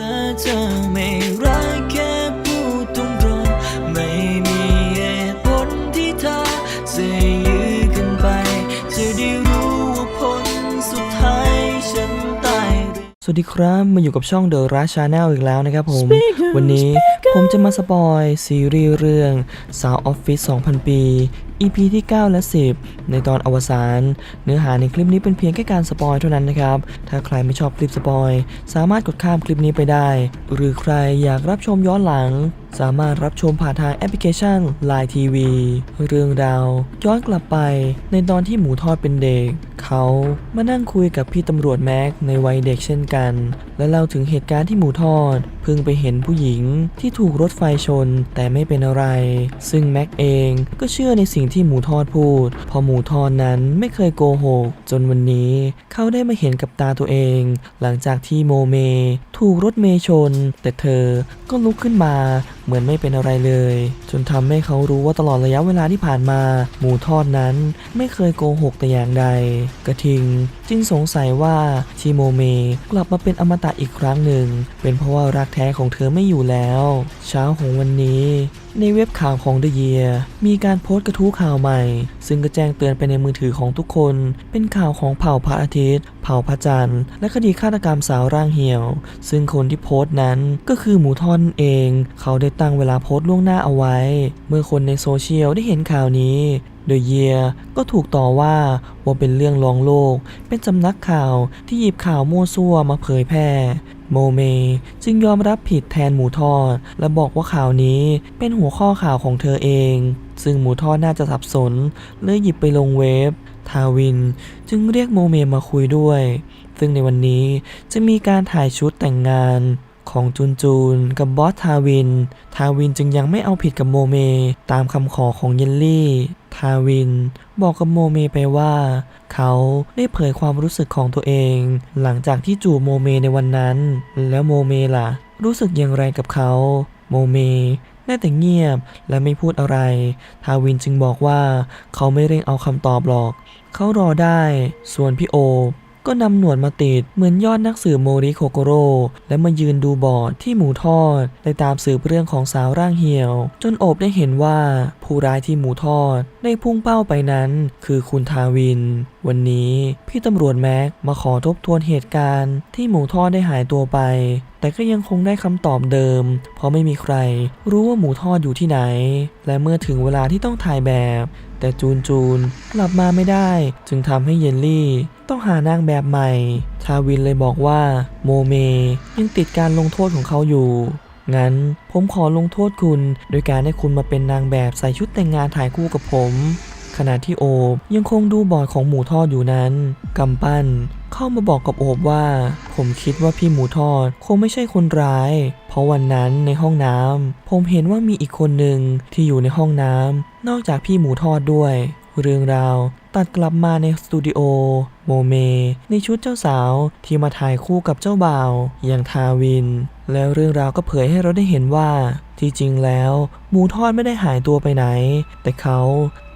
ถ้าเธอไม่รักแค่พูดตรงๆไม่มีเหตุผลที่เธอจะยื้อกันไป จะได้รู้ว่าผลสุดท้ายฉันตายหรือ สวัสดีครับมาอยู่กับช่อง The Rush Channel อีกแล้วนะครับผมวันนี้ผมจะมาสปอยซีรีส์เรื่องสาวออฟฟิศ2,000 ปี EP ที่ 9 และ 10 ในตอนอวสาน เนื้อหาในคลิปนี้เป็นเพียงแค่การสปอยเท่านั้นนะครับ ถ้าใครไม่ชอบคลิปสปอย สามารถกดข้ามคลิปนี้ไปได้ หรือใครอยากรับชมย้อนหลัง สามารถรับชมผ่านทางแอปพลิเคชัน Line TV เรื่องราวย้อนกลับไปในตอนที่หมูทอดเป็นเด็ก เขามานั่งคุยกับพี่ตำรวจแม็กในวัยเด็กเช่นกัน และเล่าถึงเหตุการณ์ที่หมูทอด เพิ่งไปเห็นผู้หญิงที่ถูกรถไฟชนแต่ไม่เป็นอะไร ซึ่งแม็กเองก็เชื่อในสิ่งที่หมูทอดพูดเพอหมูทอดนั้นไม่เคยโกหก จนวันนี้เขาได้มาเห็นกับตาตัวเอง หลังจากที่โมเม ถูกรถเมย์ชน แต่เธอก็ลุกขึ้นมาเหมือนไม่เป็นอะไรเลย จนทำให้เขารู้ว่าตลอดระยะเวลาที่ผ่านมา หมูทอดนั้นไม่เคยโกหกแต่อย่างใด กระทิงจึงสงสัยว่าชิโมเมกลับมาเป็นอมตะอีกครั้งหนึ่ง เป็นเพราะว่ารักแท้ของเธอไม่อยู่แล้ว เช้าของวันนี้ ในเว็บข่าวของ The Year มีการโพสต์กระทู้ข่าวใหม่ ซึ่งก็แจ้งเตือนไปในมือถือของทุกคน เป็นข่าวของเผ่าพระอาทิตย์ เผ่าพระจันทร์ และคดีฆาตกรรมสาวร่างเหี่ยว ซึ่งคนที่โพสต์นั้นก็คือหมูทอดนั่นเอง เขาได้ตั้งเวลาโพสต์ล่วงหน้าเอาไว้ เมื่อคนในโซเชียลได้เห็นข่าวนี้เดอะเยียก็ถูกต่อว่าว่าเป็นเรื่องลองโลก เป็นสำนักข่าวที่หยิบข่าวมั่วซั่วมาเผยแพร่ โมเมจึงยอมรับผิดแทนหมูทอด และบอกว่าข่าวนี้เป็นหัวข้อข่าวของเธอเอง ซึ่งหมูทอดน่าจะสับสนเลยหยิบไปลงเว็บ ทาวินจึงเรียกโมเมมาคุยด้วย ซึ่งในวันนี้จะมีการถ่ายชุดแต่งงาน ของจูนจูนกับบอสทาวิน ทาวินจึงยังไม่เอาผิดกับโมเม ตามคำขอของเยลลี่ ทาวิน บอกกับโมเมไปว่า เขาได้เผยความรู้สึกของตัวเอง หลังจากที่จูบโมเมในวันนั้น แล้วโมเมล่ะ รู้สึกอย่างไรกับเขา โมเมได้แต่เงียบและไม่พูดอะไร ทาวินจึงบอกว่าเขาไม่เร่งเอาคำตอบหรอก เขารอได้ ส่วนพี่โอ ก็นำหนวดมาติดเหมือนยอดนักสืบโมริโคโกโร่และมายืนดูบอร์ดที่หมูทอดได้ตามสืบเรื่องของสาวร่างเหี่ยว จนโอบได้เห็นว่าผู้ร้ายที่หมูทอดได้พุ่งเป้าไปนั้น คือคุณทาวิน วันนี้พี่ตำรวจแม็กมาขอทบทวนเหตุการณ์ ที่หมูทอดได้หายตัวไป แต่ก็ยังคงได้คำตอบเดิม เพราะไม่มีใคร รู้ว่าหมูทอดอยู่ที่ไหน และเมื่อถึงเวลาที่ต้องถ่ายแบบ แต่จูนจูนกลับมาไม่ได้ จึงทำให้เยนลี่ ต้องหานางแบบใหม่ทาวินเลยบอกว่าโมเมยังติดการลงโทษของเขาอยู่ งั้นผมขอลงโทษคุณ โดยการให้คุณมาเป็นนางแบบใส่ชุดแต่งงานถ่ายคู่กับผม ขณะที่โอบยังคงดูบอดของหมูทอดอยู่นั้น กำปั้นเข้ามาบอกกับโอบว่า ผมคิดว่าพี่หมูทอดคงไม่ใช่คนร้าย เพราะวันนั้นในห้องน้ำผมเห็นว่ามีอีกคนหนึ่งที่อยู่ในห้องน้ำนอกจากพี่หมูทอดด้วย เรื่องราว ตัดกลับมาในสตูดิโอโมเม ในชุดเจ้าสาวที่มาถ่ายคู่กับเจ้าบ่าว อย่างทาวิน แล้วเรื่องราวก็เผยให้เราได้เห็นว่า ที่จริงแล้ว หมูทอดไม่ได้หายตัวไปไหน แต่เขา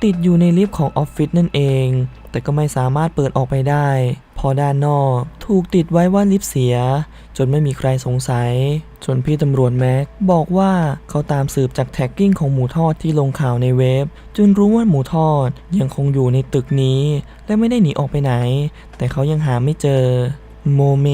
ติดอยู่ในลิฟต์ของออฟฟิศนั่นเอง แต่ก็ไม่สามารถเปิดออกไปได้เพอด้านนอกถูกติดไว้ว่าลิฟต์เสีย จนไม่มีใครสงสัย จนพี่ตำรวจแม็กบอกว่าเขาตามสืบจากแท็กกิ้งของหมูทอดที่ลงข่าวในเว็บจนรู้ว่าหมูทอดยังคงอยู่ในตึกนี้ และไม่ได้หนีออกไปไหน แต่เขายังหาไม่เจอ โมเม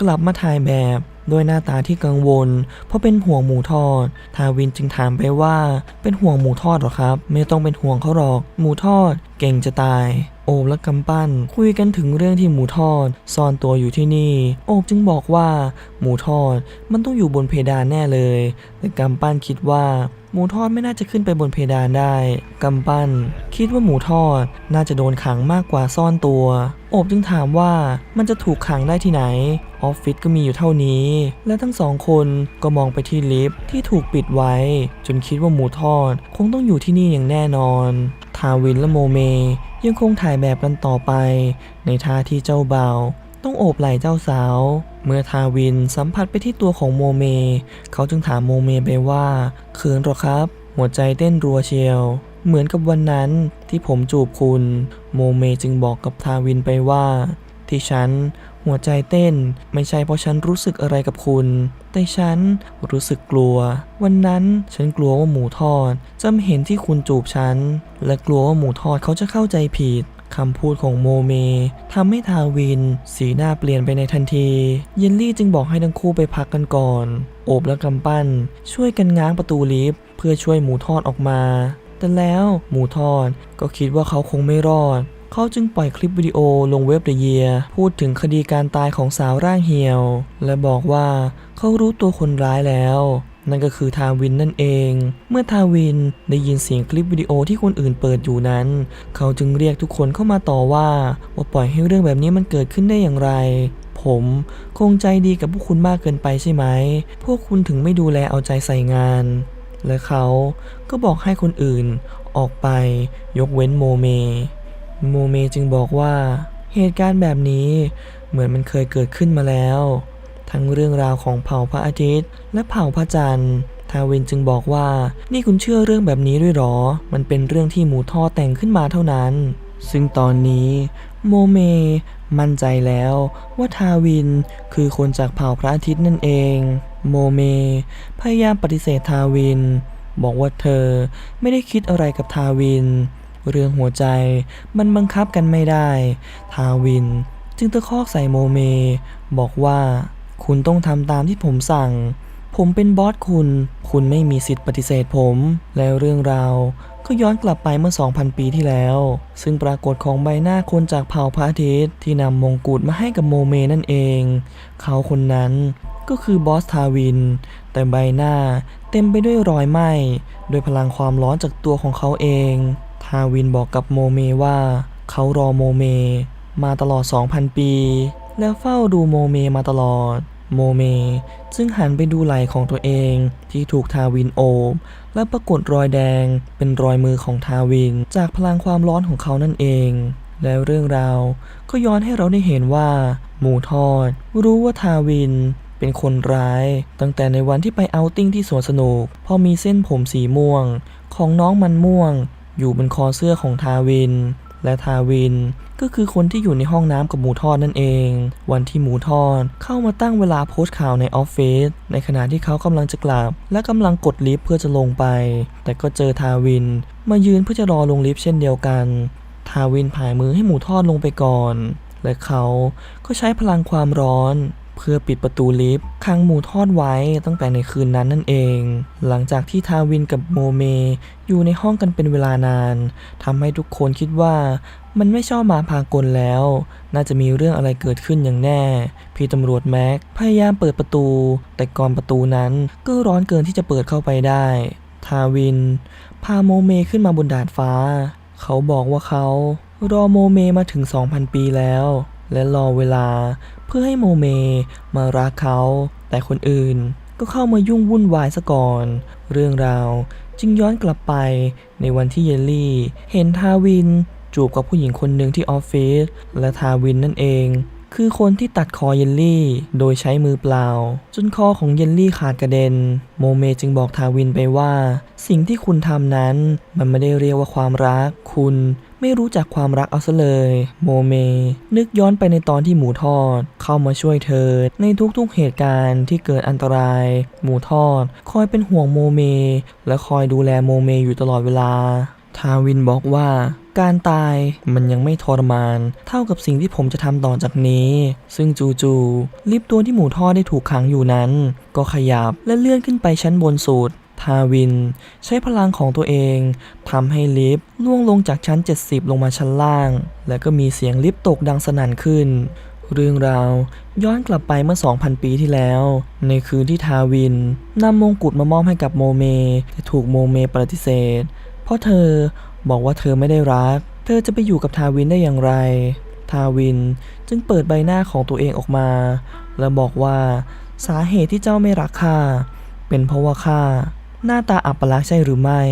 กลับมาถ่ายแบบ ด้วยหน้าตาที่กังวล เพราะเป็นห่วงหมูทอด ทาวินจึงถามไปว่า เป็นห่วงหมูทอดหรอครับ ไม่ต้องเป็นห่วงเขาหรอก หมูทอดเก่งจะตาย โอบและกำปั้น คุยกันถึงเรื่องที่หมูทอด ซ่อนตัวอยู่ที่นี่ โอบจึงบอกว่า หมูทอดมันต้องอยู่บนเพดานแน่เลย แต่กำปั้นคิดว่า หมูทอดไม่น่าจะขึ้นไปบนเพดานได้ กำปั้น คิดว่าหมูทอดน่าจะโดนขังมากกว่าซ่อนตัว โอบจึงถามว่ามันจะถูกขังได้ที่ไหน ออฟฟิศก็มีอยู่เท่านี้ และทั้งสองคนก็มองไปที่ลิฟต์ที่ถูกปิดไว้ จนคิดว่าหมูทอดคงต้องอยู่ที่นี่อย่างแน่นอน ทาวินและโมเม ยังคงถ่ายแบบกันต่อไป ในท่าที่เจ้าเบาต้องโอบไหล่เจ้าสาว เมื่อทาวินสัมผัสไปที่ตัวของโมเม เขาจึงถามโมเมไปว่าเขินหรอครับ หัวใจเต้นรัวเชียว เหมือนกับวันนั้นที่ผมจูบคุณ โมเมจึงบอกกับทาวินไปว่า ที่ฉันหัวใจเต้นไม่ใช่เพราะฉันรู้สึกอะไรกับคุณ แต่ฉันรู้สึกกลัว วันนั้นฉันกลัวว่าหมูทอดจะมาเห็นที่คุณจูบฉัน และกลัวว่าหมูทอดเขาจะเข้าใจผิด คำพูดของโมเมทำให้ทาวิน สีหน้าเปลี่ยนไปในทันที เยนลี่จึงบอกให้ทั้งคู่ไปพักกันก่อน โอบและกำปั้น ช่วยกันง้างประตูลิฟต์เพื่อช่วยหมูทอดออกมา แต่แล้วหมูทอดก็คิดว่าเขาคงไม่รอดเขาจึงปล่อยคลิปวิดีโอลงเว็บเดเยียพูดถึงคดีการตายของสาวร่างเหี่ยว และบอกว่าเขารู้ตัวคนร้ายแล้ว นั่นก็คือทาวินนั่นเอง เมื่อทาวินได้ยินเสียงคลิปวิดีโอที่คนอื่นเปิดอยู่นั้น เขาจึงเรียกทุกคนเข้ามาต่อว่า ว่าปล่อยให้เรื่องแบบนี้มันเกิดขึ้นได้อย่างไร ผมคงใจดีกับพวกคุณมากเกินไปใช่ไหม พวกคุณถึงไม่ดูแลเอาใจใส่งาน และเขาก็บอกให้คนอื่นออกไปยกเว้นโมเม โมเมจึงบอกว่าเหตุการณ์แบบนี้เหมือนมันเคยเกิดขึ้นมาแล้ว ทั้งเรื่องราวของเผ่าพระอาทิตย์ และเผ่าพระจันทร์ทาวินจึงบอกว่า นี่คุณเชื่อเรื่องแบบนี้ด้วยหรอ มันเป็นเรื่องที่หมูท่อแต่งขึ้นมาเท่านั้น ซึ่งตอนนี้โมเม มั่นใจแล้วว่าทาวินคือคนจากเผ่าพระอาทิตย์นั่นเอง โมเม พยายามปฏิเสธทาวิน บอกว่าเธอไม่ได้คิดอะไรกับทาวิน เรื่องหัวใจมันบังคับกันไม่ได้ ทาวินจึงตะคอกใส่โมเม บอกว่า คุณต้องทำตามที่ผมสั่ง ผมเป็นบอสคุณ คุณไม่มีสิทธิ์ปฏิเสธผม แล้วเรื่องราวก็ย้อนกลับไปเมื่อ 2,000 ปีที่แล้ว ซึ่งปรากฏของใบหน้าคนจากเผ่าพระอาทิตย์ที่นำมงกุฎมาให้กับโมเมนั่นเอง เขาคนนั้นก็คือบอสทาวิน แต่ใบหน้าเต็มไปด้วยรอยไหม้ด้วยพลังความร้อนจากตัวของเขาเอง ทาวินบอกกับโมเมว่า เขารอโมเม มาตลอด 2,000 ปี แล้วเฝ้าดูโมเมมาตลอด โมเม จึงหันไปดูไหล่ของตัวเองที่ถูกทาวินโอบและปรากฏรอยแดงเป็นรอยมือของทาวิน จากพลังความร้อนของเขานั่นเอง แล้วเรื่องราวก็ย้อนให้เราได้เห็นว่า หมูทอด รู้ว่าทาวินเป็นคนร้าย ตั้งแต่ในวันที่ไปเอาติ้งที่สวนสนุก พอมีเส้นผมสีม่วง ของน้องมันม่วง อยู่บนคอเสื้อของทาวิน และทาวิน ก็คือคนที่อยู่ในห้องน้ำกับหมูทอดนั่นเอง วันที่หมูทอดเข้ามาตั้งเวลาโพสต์ข่าวในออฟฟิศในขณะที่เขากำลังจะกลับ และกำลังกดลิฟต์เพื่อจะลงไป แต่ก็เจอทาวิน มายืนเพื่อจะรอลงลิฟต์เช่นเดียวกัน ทาวินผายมือให้หมูทอดลงไปก่อน และเขาก็ใช้พลังความร้อน เพื่อปิดประตูลิฟต์ขังหมูทอดไว้ตั้งแต่ในคืนนั้นนั่นเอง หลังจากที่ทาวินกับโมเมอยู่ในห้องกันเป็นเวลานานทำให้ทุกคนคิดว่ามันไม่ชอบมาพากลแล้ว น่าจะมีเรื่องอะไรเกิดขึ้นอย่างแน่ พี่ตำรวจแม็กพยายามเปิดประตู แต่ก่อนประตูนั้นก็ร้อนเกินที่จะเปิดเข้าไปได้ ทาวิน พาโมเมขึ้นมาบนดาดฟ้า เขาบอกว่าเขารอโมเมมาถึง 2,000 ปีแล้ว และรอเวลาเพื่อให้โมเมมารักเขา แต่คนอื่นก็เข้ามายุ่งวุ่นวายซะก่อน เรื่องราวจึงย้อนกลับไปในวันที่เยลลี่ เห็นทาวินจูบกับผู้หญิงคนหนึ่งที่ออฟฟิศและทาวินนั่นเอง คือคนที่ตัดคอเยลลี่ โดยใช้มือเปล่า จนคอของเยลลี่ขาดกระเด็น โมเมจึงบอกทาวินไปว่า สิ่งที่คุณทำนั้นมันไม่ได้เรียกว่าความรัก คุณ ไม่รู้จักความรักเอาซะเลย โมเม นึกย้อนไปในตอนที่หมูทอด เข้ามาช่วยเธอ ในทุกๆเหตุการณ์ที่เกิดอันตราย หมูทอด คอยเป็นห่วงโมเม และคอยดูแลโมเมอยู่ตลอดเวลา ทาวินบอกว่าการตายมันยังไม่ทรมาน เท่ากับสิ่งที่ผมจะทำต่อจากนี้ ซึ่งจู่ๆลิฟต์ตัวที่หมูทอดได้ถูกขังอยู่นั้น ก็ขยับและเลื่อนขึ้นไปชั้นบนสุด ทาวิน ใช้พลังของตัวเองทำให้ลิฟต์ล่วงลงจากชั้น 70 ลงมาชั้นล่าง และก็มีเสียงลิฟต์ตกดังสนั่นขึ้น เรื่องราวย้อนกลับไปเมื่อ 2,000 ปีที่แล้ว ในคืนที่ทาวินนำมงกุฎมามอบให้กับโมเม แต่ถูกโมเมปฏิเสธ เพราะเธอบอกว่าเธอไม่ได้รัก เธอจะไปอยู่กับทาวินได้อย่างไร ทาวินจึงเปิดใบหน้าของตัวเองออกมา และบอกว่าสาเหตุที่เจ้าไม่รักข้าเป็นเพราะว่าข้า หน้าตาอัปลักษณ์ใช่หรือไม่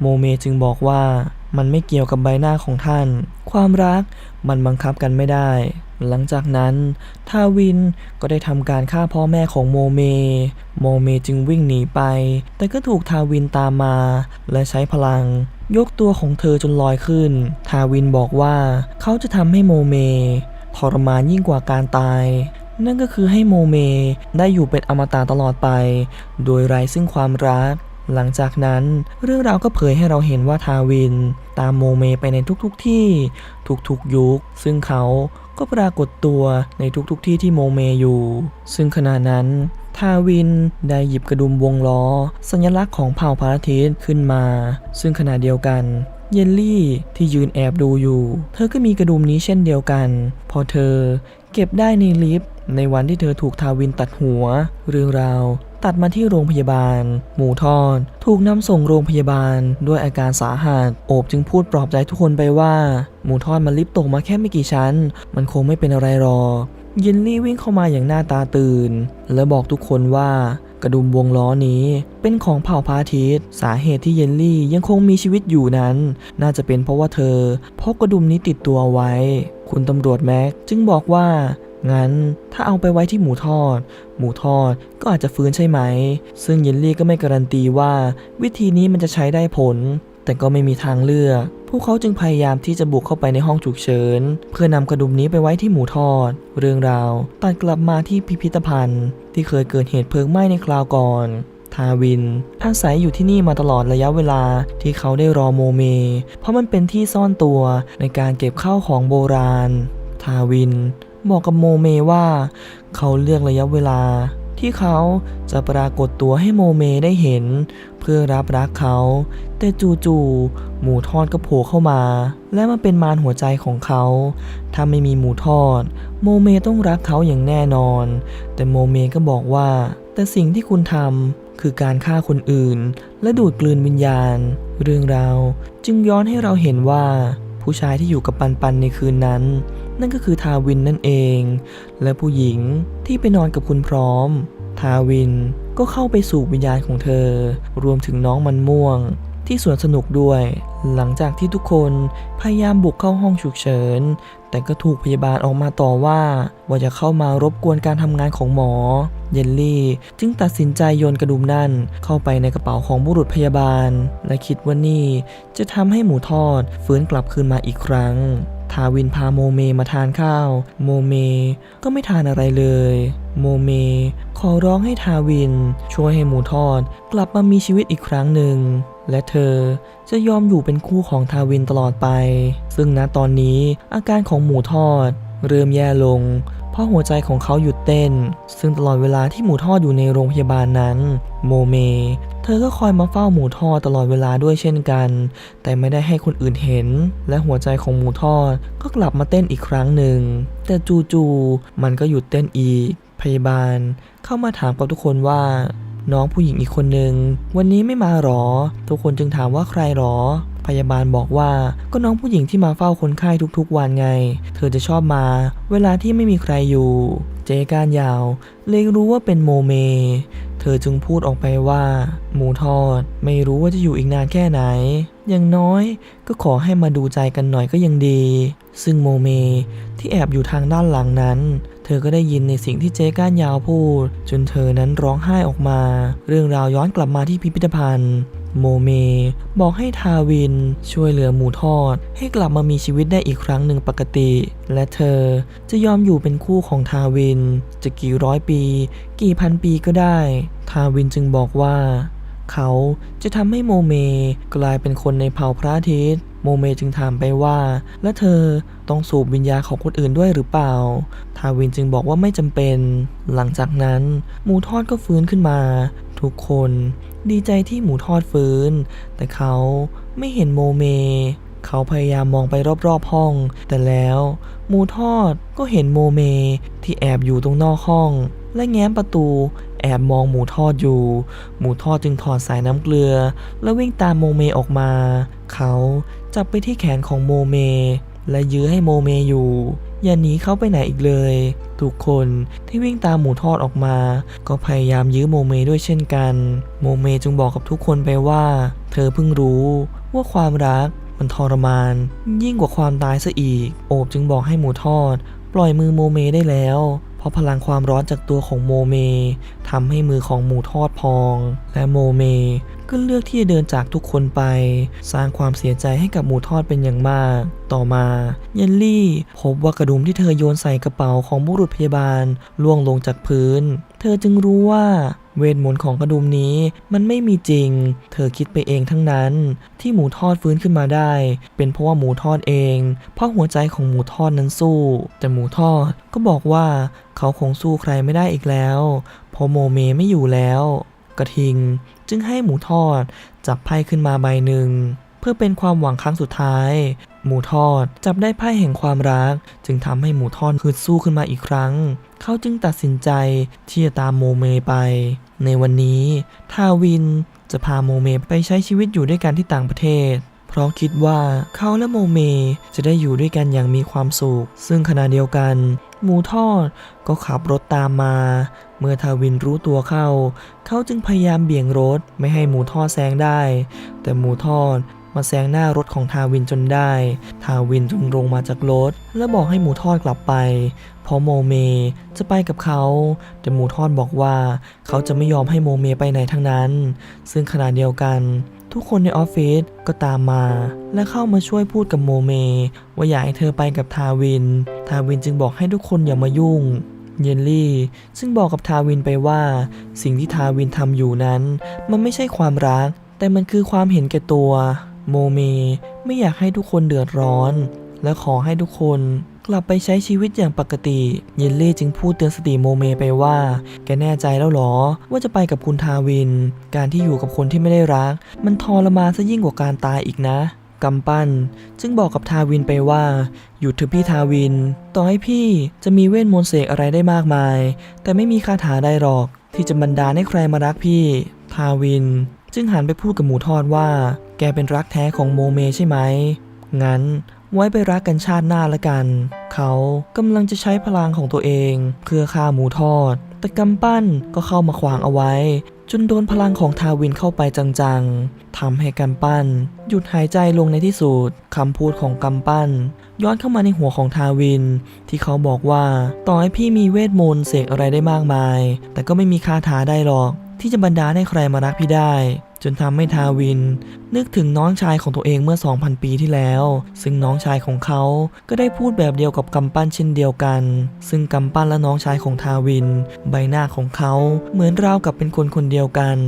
โมเมจึงบอกว่ามันไม่เกี่ยวกับใบหน้าของท่าน ความรักมันบังคับกันไม่ได้ หลังจากนั้น ทาวินก็ได้ทำการฆ่าพ่อแม่ของโมเม โมเมจึงวิ่งหนีไป แต่ก็ถูกทาวินตามมา และใช้พลัง ยกตัวของเธอจนลอยขึ้น ทาวินบอกว่าเขาจะทำให้โมเมทรมานยิ่งกว่าการตาย นั่นก็คือให้โมเมได้อยู่เป็นอมตะตลอดไป โดยไร้ซึ่งความรัก หลังจากนั้นเรื่องราวก็เผยให้เราเห็นว่าทาวิน ตามโมเมไปในทุกๆทที่ ทุกๆยุค ซึ่งเขาก็ปรากฏตัวในทุกๆทที่ที่โมเมอยู่ ซึ่งขณะนั้นทาวินได้หยิบกระดุมวงล้อ สัญลักษณ์ของเผ่าพาราทิสขึ้นมา ซึ่งขณะเดียวกันเยลลี่ที่ยืนแอบดูอยู่ เธอก็มีกระดุมนี้เช่นเดียวกัน พอเธอเก็บได้ในลิฟต์ในวันที่เธอถูกทาวินตัดหัว เรื่องราว ตัดมาที่โรงพยาบาล หมูทอดถูกนำส่งโรงพยาบาลด้วยอาการสาหัส โอบจึงพูดปลอบใจทุกคนไปว่า หมูทอดมันลิฟตตกมาแค่ไม่กี่ชั้น มันคงไม่เป็นอะไรหรอกเยนลี่วิ่งเข้ามาอย่างหน้าตาตื่น และบอกทุกคนว่ากระดุมวงล้อนี้เป็นของเผ่าพาทิสสาเหตุที่เยนลี่ยังคงมีชีวิตอยู่นั้น น่าจะเป็นเพราะว่าเธอพกกระดุมนี้ติดตัวไว้ คุณตำรวจแม็กจึงบอกว่า งั้นถ้าเอาไปไว้ที่หมูทอด หมูทอดก็อาจจะฟื้นใช่ไหม ซึ่งเยนลี่ก็ไม่การันตีว่า วิธีนี้มันจะใช้ได้ผล แต่ก็ไม่มีทางเลือก พวกเขาจึงพยายามที่จะบุกเข้าไปในห้องฉุกเฉิน เพื่อนำกระดุมนี้ไปไว้ที่หมูทอด เรื่องราวตัดกลับมาที่พิพิธภัณฑ์ ที่เคยเกิดเหตุเพลิงไหม้ในคราวก่อนทาวิน อาศัยอยู่ที่นี่มาตลอดระยะเวลาที่เขาได้รอโมเม เพราะมันเป็นที่ซ่อนตัวในการเก็บข้าวของโบราณ ทาวิน บอกกับโมเมว่า เขาเลือกระยะเวลา ที่เขาจะปรากฏตัวให้โมเมได้เห็น เพื่อรับรักเขา แต่จู่ๆหมูทอดก็โผล่เข้ามา และมาเป็นมารหัวใจของเขา ถ้าไม่มีหมูทอด โมเมต้องรักเขาอย่างแน่นอน แต่โมเมก็บอกว่า แต่สิ่งที่คุณทำคือการฆ่าคนอื่น และดูดกลืนวิญญาณ เรื่องราวจึงย้อนให้เราเห็นว่าผู้ชายที่อยู่กับปันปันในคืนนั้น นั่นก็คือทาวินนั่นเอง และผู้หญิงที่ไปนอนกับคุณพร้อม ทาวินก็เข้าไปสู่วิญญาณของเธอ รวมถึงน้องมันม่วง ที่สวนสนุกด้วย หลังจากที่ทุกคนพยายามบุกเข้าห้องฉุกเฉิน แต่ก็ถูกพยาบาลออกมาต่อว่า ว่าจะเข้ามารบกวนการทำงานของหมอ เยลลี่จึงตัดสินใจโยนกระดุมนั่น เข้าไปในกระเป๋าของบุรุษพยาบาล และคิดว่านี่จะทำให้หมูทอดฟื้นกลับคืนมาอีกครั้ง ทาวินพาโมเมมาทานข้าว โมเมก็ไม่ทานอะไรเลย โมเมขอร้องให้ทาวิน ช่วยให้หมูทอด กลับมามีชีวิตอีกครั้งหนึ่ง และเธอจะยอมอยู่เป็นคู่ของทาวินตลอดไป ซึ่งณตอนนี้อาการของหมูทอด เริ่มแย่ลง เพราะหัวใจของเขาหยุดเต้น ซึ่งตลอดเวลาที่หมูทอดอยู่ในโรงพยาบาลนั้น โมเม เธอก็คอยมาเฝ้าหมูทอดตลอดเวลาด้วยเช่นกัน แต่ไม่ได้ให้คนอื่นเห็น และหัวใจของหมูทอดก็กลับมาเต้นอีกครั้งหนึ่ง แต่จู่ๆมันก็หยุดเต้นอีก พยาบาล เข้ามาถามกับทุกคนว่าน้องผู้หญิงอีกคนหนึ่ง วันนี้ไม่มาหรอ ทุกคนจึงถามว่าใครหรอ พยาบาลบอกว่าก็น้องผู้หญิงที่มาเฝ้าคนไข้ทุกๆวันไง เธอจะชอบมาเวลาที่ไม่มีใครอยู่ เจการยาว เลยรู้ว่าเป็นโมเม เธอจึงพูดออกไปว่า หมูทอด ไม่รู้ว่าจะอยู่อีกนานแค่ไหน อย่างน้อยก็ขอให้มาดูใจกันหน่อยก็ยังดี ซึ่งโมเมที่แอบอยู่ทางด้านหลังนั้นเธอก็ได้ยินในสิ่งที่เจ๊ก้านยาวพูด จนเธอนั้นร้องไห้ออกมา เรื่องราวย้อนกลับมาที่พิพิธภัณฑ์ โมเม บอกให้ทาวินช่วยเหลือหมูทอด ให้กลับมามีชีวิตได้อีกครั้งหนึ่งปกติ และเธอจะยอมอยู่เป็นคู่ของทาวิน จะกี่ร้อยปี กี่พันปีก็ได้ ทาวินจึงบอกว่า เขาจะทำให้โมเม กลายเป็นคนในเผ่าพระอาทิตย์โมเมจึงถามไปว่า และเธอต้องสูบวิญญาณของคนอื่นด้วยหรือเปล่า ทาวินจึงบอกว่าไม่จำเป็น หลังจากนั้น หมูทอดก็ฟื้นขึ้นมา ทุกคนดีใจที่หมูทอดฟื้น แต่เขาไม่เห็นโมเม เขาพยายามมองไปรอบๆห้อง แต่แล้วหมูทอดก็เห็นโมเมที่แอบอยู่ตรงนอกห้อง และแง้มประตู แอบมองหมูทอดอยู่ หมูทอดจึงถอดสายน้ำเกลือ แล้ววิ่งตามโมเมออกมา เขาจับไปที่แขนของโมเม และยื้อให้โมเมอยู่ อย่าหนีเขาไปไหนอีกเลย ทุกคนที่วิ่งตามหมูทอดออกมา ก็พยายามยื้อโมเมด้วยเช่นกัน โมเมจึงบอกกับทุกคนไปว่า เธอเพิ่งรู้ว่าความรักมันทรมาน ยิ่งกว่าความตายซะอีก โอบจึงบอกให้หมูทอด ปล่อยมือโมเมได้แล้ว เพราะพลังความร้อนจากตัวของโมเมทำให้มือของหมูทอดพอง และโมเมก็เลือกที่จะเดินจากทุกคนไป สร้างความเสียใจให้กับหมูทอดเป็นอย่างมาก ต่อมาเยลลี่ พบว่ากระดุมที่เธอโยนใส่กระเป๋าของบุรุษพยาบาลล่วงลงจากพื้น เธอจึงรู้ว่า เวทมนต์ของกระดุมนี้มันไม่มีจริง เธอคิดไปเองทั้งนั้น ที่หมูทอดฟื้นขึ้นมาได้ เป็นเพราะว่าหมูทอดเอง เพราะหัวใจของหมูทอดนั้นสู้ แต่หมูทอดก็บอกว่าเขาคงสู้ใครไม่ได้อีกแล้วเพราะโมเมไม่อยู่แล้ว กระทิงจึงให้หมูทอดจับไพ่ขึ้นมาใบหนึ่งเพื่อเป็นความหวังครั้งสุดท้าย หมูทอด จับได้ไพ่แห่งความรัก จึงทำให้หมูทอดฮึดสู้ขึ้นมาอีกครั้ง เขาจึงตัดสินใจที่จะตามโมเมไป ในวันนี้ทาวินจะพาโมเมไปใช้ชีวิตอยู่ด้วยกันที่ต่างประเทศ เพราะคิดว่าเขาและโมเมจะได้อยู่ด้วยกันอย่างมีความสุข ซึ่งขณะเดียวกัน หมูทอดก็ขับรถตามมา เมื่อทาวินรู้ตัวเข้า เขาจึงพยายามเบี่ยงรถไม่ให้หมูทอดแซงได้ แต่หมูทอด มาแซงหน้ารถของทาวินจนได้ ทาวินจึงลงมาจากรถ และบอกให้หมูทอดกลับไป เพราะโมเมจะไปกับเขา แต่หมูทอดบอกว่า เขาจะไม่ยอมให้โมเมไปไหนทั้งนั้น ซึ่งขณะเดียวกัน ทุกคนในออฟฟิศก็ตามมา และเข้ามาช่วยพูดกับโมเม ว่าอยากให้เธอไปกับทาวิน ทาวินจึงบอกให้ทุกคนอย่ามายุ่งเยนลี่ซึ่งบอกกับทาวินไปว่า สิ่งที่ทาวินทำอยู่นั้น มันไม่ใช่ความรัก แต่มันคือความเห็นแก่ตัว โมเมไม่อยากให้ทุกคนเดือดร้อน และขอให้ทุกคนกลับไปใช้ชีวิตอย่างปกติ เยนลี่จึงพูดเตือนสติโมเมไปว่า แกแน่ใจแล้วหรอ ว่าจะไปกับคุณทาวิน การที่อยู่กับคนที่ไม่ได้รัก มันทรมานซะยิ่งกว่าการตายอีกนะกำปั้น จึงบอกกับทาวินไปว่า หยุดเถอะพี่ทาวิน ต่อให้พี่จะมีเวทมนต์เสกอะไรได้มากมาย แต่ไม่มีคาถาใดหรอก ที่จะบันดาลให้ใครมารักพี่ ทาวิน จึงหันไปพูดกับหมูทอดว่า แกเป็นรักแท้ของโมเมใช่ไหม งั้นไว้ไปรักกันชาติหน้าละกัน เขากำลังจะใช้พลังของตัวเอง เพื่อฆ่าหมูทอด แต่กำปั้นก็เข้ามาขวางเอาไว้ จนโดนพลังของทาวินเข้าไปจังๆทำให้กำปั้น หยุดหายใจลงในที่สุดคำพูดของกำปั้น ย้อนเข้ามาในหัวของทาวิน ที่เขาบอกว่าต่อให้พี่มีเวทมนต์เสกอะไรได้มากมาย แต่ก็ไม่มีคาถาได้หรอก ที่จะบรรดาให้ใครมารักพี่ได้ จนทำให้ทาวิน นึกถึงน้องชายของตัวเองเมื่อ 2,000 ปีที่แล้ว ซึ่งน้องชายของเขาก็ได้พูดแบบเดียวกับกำปั้นเช่นเดียวกัน ซึ่งกำปั้นและน้องชายของทาวิน ใบหน้าของเขาเหมือนราวกับเป็นคนคนเดียวกัน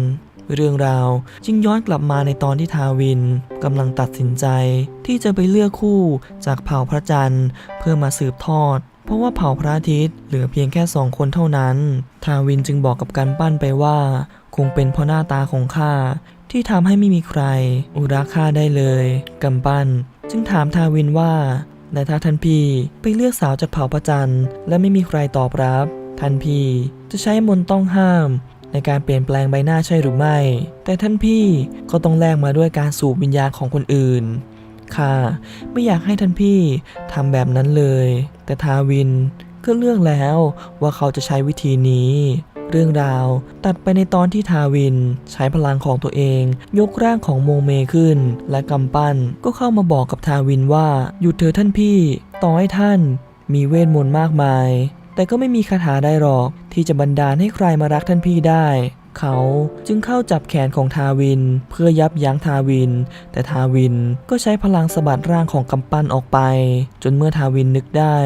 เรื่องราวจึงย้อนกลับมาในตอนที่ทาวินกำลังตัดสินใจ ที่จะไปเลือกคู่จากเผ่าพระจันทร์เพื่อมาสืบทอด เพราะว่าเผ่าพระอาทิตย์เหลือเพียงแค่สองคนเท่านั้น ทาวินจึงบอกกับกันปั้นไปว่า คงเป็นเพราะหน้าตาของข้าที่ทำให้ไม่มีใคร อุราค่าได้เลยกำปั้น จึงถามทาวินว่าและถ้าท่านพี่ไปเลือกสาวจากเผ่าพระจันทร์และไม่มีใครตอบรับ ท่านพี่จะใช้มนต์ต้องห้าม ในการเปลี่ยนแปลงใบหน้าใช่หรือไม่ แต่ท่านพี่ก็ต้องแลกมาด้วยการสูบวิญญาณของคนอื่นข้าไม่อยากให้ท่านพี่ทำแบบนั้นเลย แต่ทาวินก็เลือกแล้วว่าเขาจะใช้วิธีนี้ เรื่องราว ตัดไปในตอนที่ทาวิน ใช้พลังของตัวเอง ยกร่างของโมเมขึ้น และกำปั้นก็เข้ามาบอกกับทาวินว่า หยุดเถอะท่านพี่ ต่อให้ท่าน มีเวทมนต์มากมาย แต่ก็ไม่มีคาถาได้หรอก ที่จะบันดาลให้ใครมารักท่านพี่ได้ เขาจึงเข้าจับแขนของทาวิน เพื่อยับยั้งทาวิน แต่ทาวินก็ใช้พลังสะบัดร่างของกำปั้นออกไป จนเมื่อทาวินนึกได้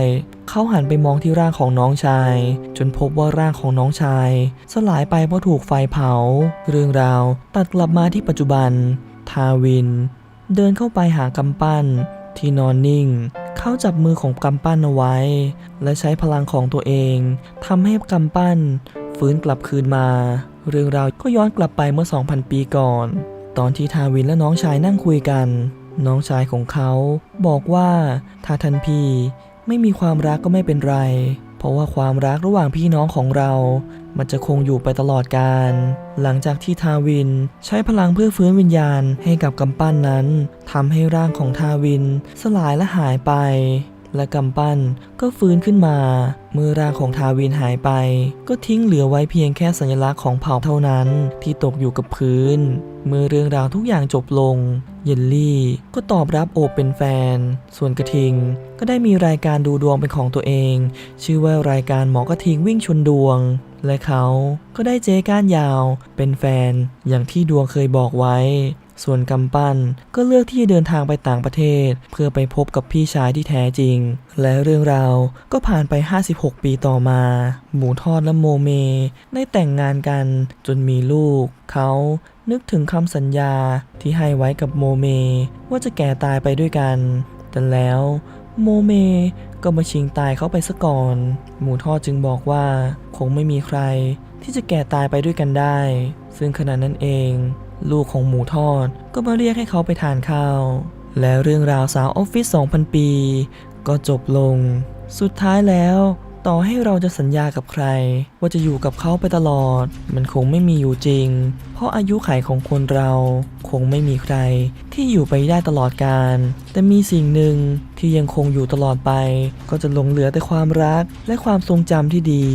เขาหันไปมองที่ร่างของน้องชาย จนพบว่าร่างของน้องชาย สลายไปเพราะถูกไฟเผา เรื่องราวตัดกลับมาที่ปัจจุบัน ทาวิน เดินเข้าไปหากำปั้น ที่นอนนิ่งเขาจับมือของกำปั้นเอาไว้ และใช้พลังของตัวเองทำให้กำปั้น ฟื้นกลับคืนมา เรื่องราวก็ย้อนกลับไปเมื่อ 2,000 ปีก่อน ตอนที่ทาวินและน้องชายนั่งคุยกัน น้องชายของเขา บอกว่าถ้าทันพี่ไม่มีความรักก็ไม่เป็นไร เพราะว่าความรักระหว่างพี่น้องของเรา มันจะคงอยู่ไปตลอดกาลหลังจากที่ทาวินใช้พลังเพื่อฟื้นวิญญาณให้กับกำปั้นนั้นทำให้ร่างของทาวินสลายและหายไป และกำปั้นก็ฟื้นขึ้นมา เมื่อร่างของทาวินหายไป ก็ทิ้งเหลือไว้เพียงแค่สัญลักษณ์ของเผ่าเท่านั้นที่ตกอยู่กับพื้น เมื่อเรื่องราวทุกอย่างจบลง เยลลี่ก็ตอบรับโอบเป็นแฟน ส่วนกระทิงก็ได้มีรายการดูดวงเป็นของตัวเอง ชื่อว่ารายการหมอกระทิงวิ่งชนดวง และเขาก็ได้เจ๊ก้านยาวเป็นแฟนอย่างที่ดวงเคยบอกไว้ ส่วนกำปั้นก็เลือกที่จะเดินทางไปต่างประเทศ เพื่อไปพบกับพี่ชายที่แท้จริง และเรื่องราวก็ผ่านไป 56 ปีต่อมา หมูทอดและโมเม ได้แต่งงานกันจนมีลูก เขานึกถึงคำสัญญาที่ให้ไว้กับโมเม ว่าจะแก่ตายไปด้วยกัน แต่แล้วโมเมก็มาชิงตายเขาไปซะก่อน หมูทอดจึงบอกว่า คงไม่มีใครที่จะแก่ตายไปด้วยกันได้ ซึ่งขณะนั้นเอง ลูกของหมูทอด ก็มาเรียกให้เขาไปทานข้าว และเรื่องราวสาวออฟฟิศ2,000 ปี ก็จบลง สุดท้ายแล้วต่อให้เราจะสัญญากับใคร ว่าจะอยู่กับเขาไปตลอด มันคงไม่มีอยู่จริง เพราะอายุขัยของคนเราคงไม่มีใคร ที่อยู่ไปได้ตลอดกาลแต่มีสิ่งหนึ่งที่ยังคงอยู่ตลอดไป ก็จะหลงเหลือแต่ความรักและความทรงจำที่ดี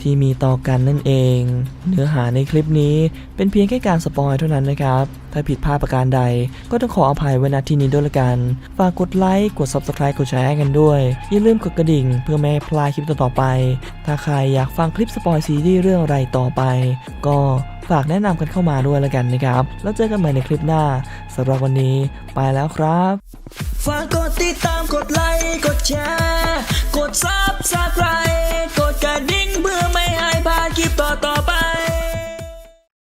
ที่มีต่อกันนั่นเอง เนื้อหาในคลิปนี้เป็นเพียงแค่การสปอยเท่านั้นนะครับ ถ้าผิดพลาดประการใด ก็ต้องขออภัยไว้ณที่นี้ด้วยละกัน ฝากกดไลค์ กด Subscribe กดแชร์กันด้วย อย่าลืมกดกระดิ่งเพื่อไม่ให้พลาดคลิปต่อๆไป ถ้าใครอยากฟังคลิปสปอยซีรีส์เรื่องอะไรต่อไป ก็ฝากแนะนำกันเข้ามาด้วยละกันนะครับ แล้วเจอกันใหม่ในคลิปหน้าสำหรับวันนี้ไปแล้วครับฝากกดติดตามกดไลค์กดแชร์